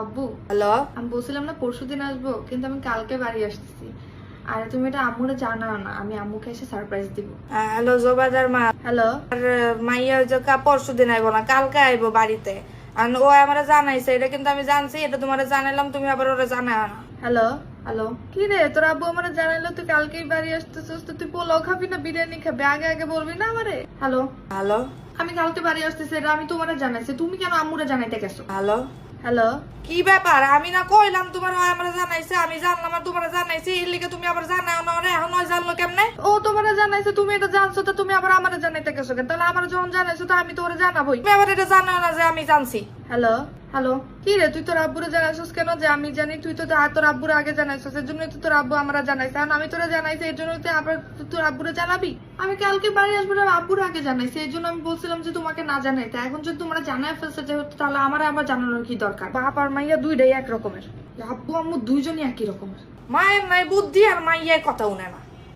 আব্বু। হ্যালো? আমি বলছিলাম না পরশু দিন আসব কিন্তু আমি কালকে বাড়ি আসতেছি। আর তুমি এটা আম্মুরে জানাও না আমি আম্মুকে এসে সারপ্রাইজ দিব। হ্যালো জোবাদার মা। হ্যালো? আর মাইয়া ওই যে পরশু দিন আইবো না কালকে আইবো বাড়িতে। আর ও আমার জানাইছে এটা কিন্তু আমি জানছি এটা তোমার জানাইলাম তুমি আবার ওরা জানাও না। হ্যালো? হ্যালো? কি রে তোর আব্বু আমার জানাইলো তুই কালকেই বাড়ি আসতেছিস তো তুই পোলাও খাবি না বিরিয়ানি খাবি? আগে আগে বলবি না আমারে? হ্যালো? হ্যালো? আমি কালকে বাড়ি আসতেছি এটা আমি তোমারে জানাইছি তুমি কেন আম্মুরে জানাইতে গেছো? হ্যালো? হ্যালো? কি ব্যাপার? আমি না কইলাম তোমার হয় আমার জানাইছে, আমি জানলাম আর তোমার জানাইছি, এর লিগে তুমি আবার জানাও না জানাইছে তুমি এটা জানছো তো তুমি আবার আমারে জানাইতে গেছো কেন? তাহলে আমার যখন জানাইছো তো আমি তোরে জানাবোই। তুমি আবার এটা জানাও না যে আমি জানছি। হ্যালো হ্যালো কি রে তুই তোর আব্বুরে জানাইছিস কেন যে আমি জানি তুই তো তোর আব্বুরে আগে জানাইছিস এর জন্যই তো তোর আব্বু আমরা জানাইছে। আর আমি তোরা জানাইছি এর জন্য তুই আবার তোর আব্বুরে জানাবি? আমি কালকে বাড়ি আসব আব্বুরে আগে জানাইছি এর জন্য আমি বলছিলাম যে তোমাকে না জানাইতে। এখন যদি তোমরা জানাই ফেলছে যেহেতু তাহলে আমার আবার জানানোর কি দরকার? বাপ আর মাইয়া দুইটাই এক রকমের। আব্বু আম্মু দুইজনই একই রকমের। মায়ের নাই বুদ্ধি আর মাইয়ার কথা উনে না।